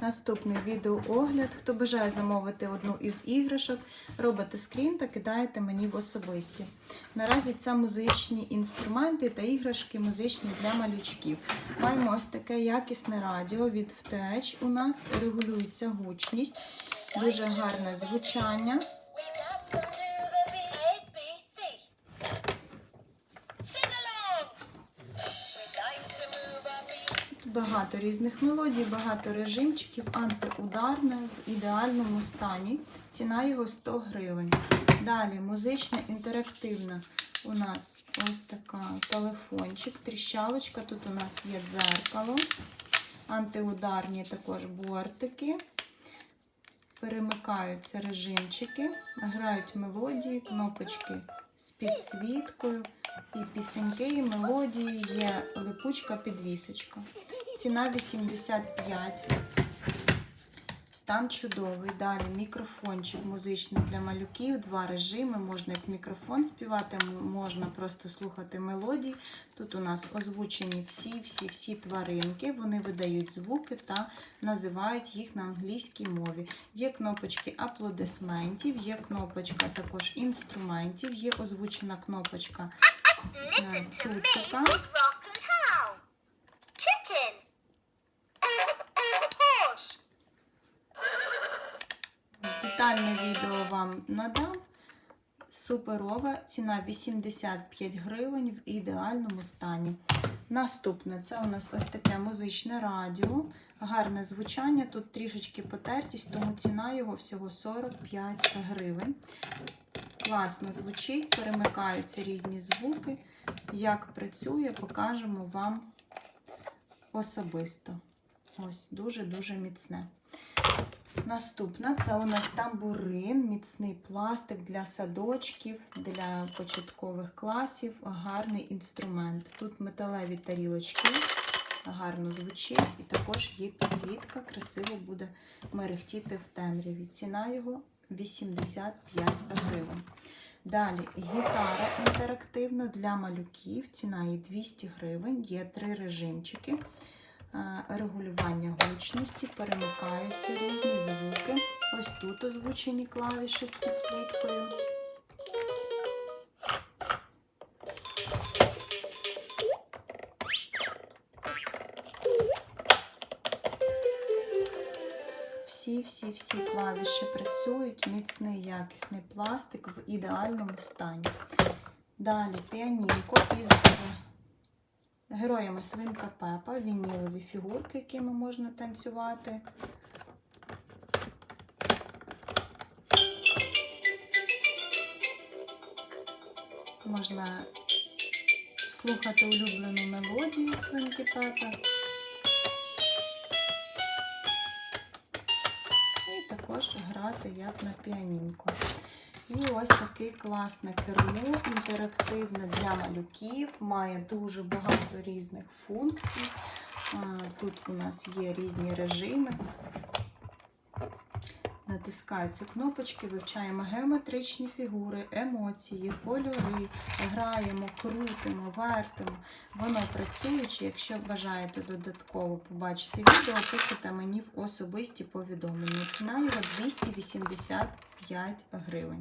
Наступний відеоогляд. Хто бажає замовити одну із іграшок, робите скрін та кидаєте мені в особисті. Наразі це музичні інструменти та іграшки музичні для малючків. Маємо ось таке якісне радіо від втеч. У нас регулюється гучність, дуже гарне звучання. Багато різних мелодій, багато режимчиків, антиударне в ідеальному стані. Ціна його 100 гривень. Далі музична інтерактивна. У нас ось така телефончик, тріщалочка. Тут у нас є дзеркало, антиударні також бортики. Перемикаються режимчики, грають мелодії, кнопочки з підсвіткою. І пісеньки, і мелодії є липучка-підвісочка. Ціна 85. Стан чудовий. Далі мікрофончик музичний для малюків, два режими. Можна як мікрофон співати, можна просто слухати мелодії. Тут у нас озвучені всі-всі-всі тваринки. Вони видають звуки та називають їх на англійській мові. Є кнопочки аплодисментів, є кнопочка також інструментів, є озвучена кнопочка е, цуцика. Детальне відео вам надам. Суперова ціна 85 гривень в ідеальному стані. Наступне це у нас ось таке музичне радіо, гарне звучання. Тут трішечки потертість, тому ціна його всього 45 гривень. Класно звучить, перемикаються різні звуки. Як працює, покажемо вам особисто. Ось дуже-дуже міцне. Наступна це у нас тамбурин, міцний пластик для садочків, для початкових класів. Гарний інструмент. Тут металеві тарілочки, гарно звучить, і також є підсвітка, красиво буде мерехтіти в темряві. Ціна його 85 гривень. Далі гітара інтерактивна для малюків. Ціна її 200 гривень, є три режимчики. Е, регулювання гучності, перемикаються різні озвучені клавіші з підсвіткою. Всі-всі-всі клавіші працюють, міцний якісний пластик в ідеальному стані. Далі піанінко із героями Свинка Пепа, вінілові фігурки, якими можна танцювати. Можна слухати улюблену мелодію Свинки Пепа. І також грати як на піанінку. І ось таке класне кермо, інтерактивне для малюків, має дуже багато різних функцій. Тут у нас є різні режими. Натискаються кнопочки, вивчаємо геометричні фігури, емоції, кольори, граємо, крутимо, вертимо. Воно працюючи, якщо бажаєте додатково побачити відео, пишете мені в особисті повідомлення. Ціна його 285 гривень.